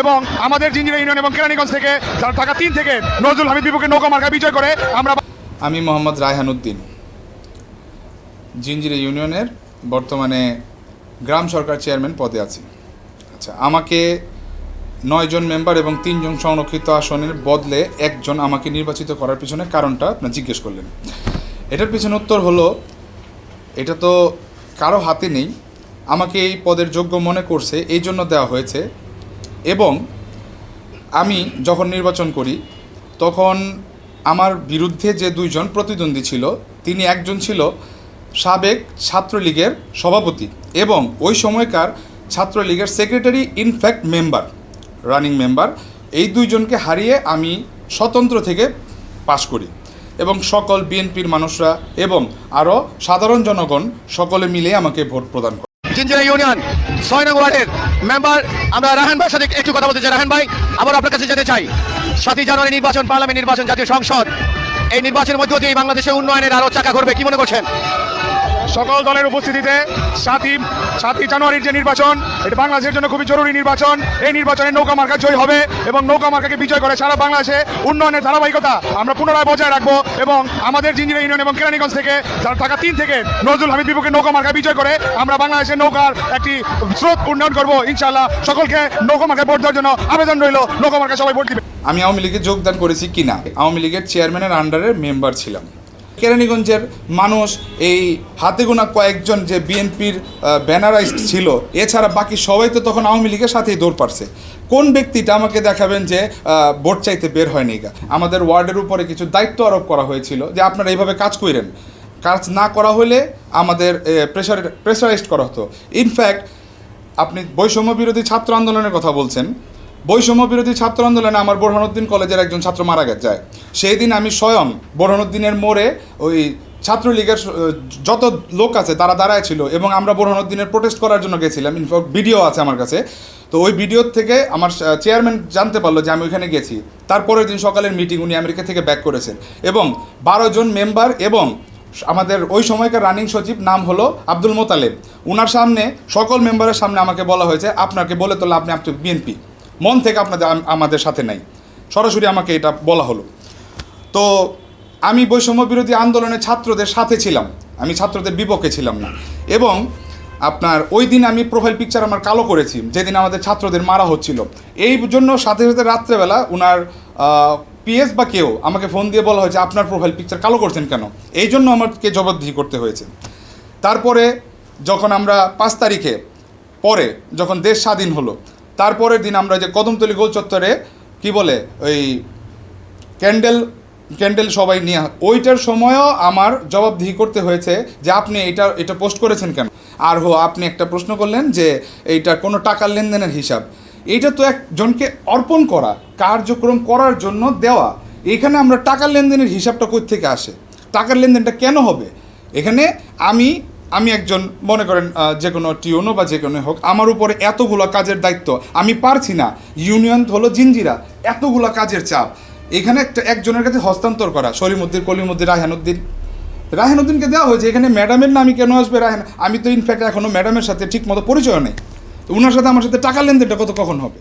এবং আমাদের জিঞ্জিরা ইউনিয়ন এবং কেরানীগঞ্জ থেকে যারা ঢাকা তিন থেকে নজরুল হামিদ বিপুকে নৌকা মার্কা বিজয় করে, আমরা আমি মোহাম্মদ রায়হান উদ্দিন। জিঞ্জিরা ইউনিয়নের বর্তমানে গ্রাম সরকার চেয়ারম্যান পদে আছি। আচ্ছা আমাকে নয়জন মেম্বার এবং তিনজন সংরক্ষিত আসনের বদলে একজন আমাকে নির্বাচিত করার পিছনে কারণটা আপনার জিজ্ঞেস করলেন। এটার পিছনে উত্তর হলো, এটা তো কারও হাতে নেই। আমাকে এই পদের যোগ্য মনে করছে, এই জন্য দেওয়া হয়েছে। এবং আমি যখন নির্বাচন করি, তখন আমার বিরুদ্ধে যে দুইজন প্রতিদ্বন্দ্বী ছিল, তিনি একজন ছিল সাবেক ছাত্রলীগের সভাপতি এবং ওই সময়কার ছাত্রলীগের secretary in fact member, running member. এই দুইজনকে হারিয়ে আমি স্বতন্ত্র থেকে পাশ করি এবং সকল বিএনপির মানুষরা এবং আরও সাধারণ জনগণ সকলে মিলে আমাকে ভোট প্রদান করে। জিঞ্জিরা ইউনিয়ন ছয় নং ওয়ার্ডের মেম্বার। আমরা রাহান ভাই সাথে একটু কথা বলতে চাই। রাহান ভাই, আবার আপনার কাছে যেতে চাই। সাতই জানুয়ারি নির্বাচন, পার্লামেন্ট নির্বাচন জাতীয় সংসদ। এই নির্বাচনের মধ্য দিয়ে বাংলাদেশের উন্নয়নের আরও চাকা করবে কি মনে করছেন? সকল দলের উপস্থিতিতে সাতই সাতই জানুয়ারির যে নির্বাচন, এটা বাংলাদেশের জন্য খুবই জরুরি নির্বাচন। এই নির্বাচনে নৌকা মার্কা জয় হবে এবং নৌকা মার্কাকে বিজয় করে সারা বাংলাদেশে উন্নয়নের ধারাবাহিকতা আমরা পুনরায় বজায় রাখব এবং আমাদের জিঞ্জিরা ইউনিয়ন এবং কেরানীগঞ্জ থেকে, যারা ঢাকা তিন থেকে নজরুল হামিদ বিপুকে নৌকা মার্কা বিজয় করে, আমরা বাংলাদেশের নৌকার একটি স্রোত উন্নয়ন করব। ইনশাল্লাহ সকলকে নৌকা মার্কায় ভোট দেওয়ার জন্য আবেদন রইল। নৌকা মার্কায় সবাই ভোট দিবে। আমি আওয়ামী লীগে যোগদান করেছি কিনা? আওয়ামী লীগের চেয়ারম্যানের আন্ডারে মেম্বার ছিলাম। কেরানীগঞ্জের মানুষ এই হাতে গোনা কয়েকজন যে বিএনপির ব্যানারাইজড ছিল, এছাড়া বাকি সবাই তো তখন আওয়ামী লীগের সাথেই দৌড় পারছে। কোন ব্যক্তিটা আমাকে দেখাবেন যে ভোট চাইতে বের হয়নি? গা আমাদের ওয়ার্ডের উপরে কিছু দায়িত্ব আরোপ করা হয়েছিল যে আপনারা এইভাবে কাজ করেন। কাজ না করা হলে আমাদের প্রেশার প্রেশারাইজড করা হতো। ইনফ্যাক্ট আপনি বৈষম্য বিরোধী ছাত্র আন্দোলনের কথা বলছেন। বৈষম্য বিরোধী ছাত্র আন্দোলনে আমার বোরহানুদ্দিন কলেজের একজন ছাত্র মারা যায়। সেই দিন আমি স্বয়ং বোরহানুদ্দিনের মোড়ে ওই ছাত্রলীগের যত লোক আছে তারা দাঁড়ায় ছিল এবং আমরা বোরহানুদ্দিনের প্রোটেস্ট করার জন্য গেছিলাম। ইনফ্যাক্ট ভিডিও আছে আমার কাছে। তো ওই ভিডিও থেকে আমার চেয়ারম্যান জানতে পারল যে আমি ওইখানে গেছি। তারপরের দিন সকালের মিটিং উনি আমেরিকা থেকে ব্যাক করেছেন এবং বারো জন মেম্বার এবং আমাদের ওই সময়কার রানিং সচিব নাম হলো আব্দুল মোতালেব। ওনার সামনে সকল মেম্বারের সামনে আমাকে বলা হয়েছে, আপনাকে বলে তোলা আপনি আপনি বিএনপি মন থেকে আপনাদের আমাদের সাথে নাই। সরাসরি আমাকে এটা বলা হলো। তো আমি বৈষম্য বিরোধী আন্দোলনে ছাত্রদের সাথে ছিলাম। আমি ছাত্রদের বিপক্ষে ছিলাম না। এবং আপনার ওই দিন আমি প্রোফাইল পিকচার আমার কালো করেছি, যেদিন আমাদের ছাত্রদের মারা হচ্ছিল। এই জন্য সাথে সাথে রাত্রেবেলা ওনার পিএস বা কেউ আমাকে ফোন দিয়ে বলা হয়েছে, আপনার প্রোফাইল পিকচার কালো করছেন কেন? এই জন্য আমাকে জবাবদিহি করতে হয়েছে। তারপরে যখন আমরা পাঁচ তারিখে, পরে যখন দেশ স্বাধীন হলো তারপরের দিন আমরা যে কদমতলি গোল চত্বরে, কি বলে, ওই ক্যান্ডেল ক্যান্ডেল সবাই নিয়ে, ওইটার সময়ও আমার জবাবদিহি করতে হয়েছে যে আপনি এটা এটা পোস্ট করেছেন কেন? আর হো, আপনি একটা প্রশ্ন করলেন যে এইটা কোনো টাকার লেনদেনের হিসাব। এইটা তো একজনকে অর্পণ করা, কার্যক্রম করার জন্য দেওয়া। এখানে আমরা টাকার লেনদেনের হিসাবটা কোথা থেকে আসে? টাকার লেনদেনটা কেন হবে? এখানে আমি আমি একজন, মনে করেন যে কোনো টিউনো বা যে কোনো হোক, আমার উপরে এতগুলো কাজের দায়িত্ব, আমি পারছি না। ইউনিয়ন হলো জিঞ্জিরা এতগুলো কাজের চাপ। এখানে একটা একজনের কাছে হস্তান্তর করা সলিমুদ্দিন কলিমুদ্দিন, রায়হানুদ্দিন। রায়হানুদ্দিনকে দেওয়া হয়েছে, এখানে ম্যাডামের নামই কেন আসবে রায়হান? আমি তো ইনফ্যাক্ট এখনও ম্যাডামের সাথে ঠিক মতো পরিচয় নেই ওনার সাথে আমার সাথে টাকা লেনদেনটা কত, কখন হবে?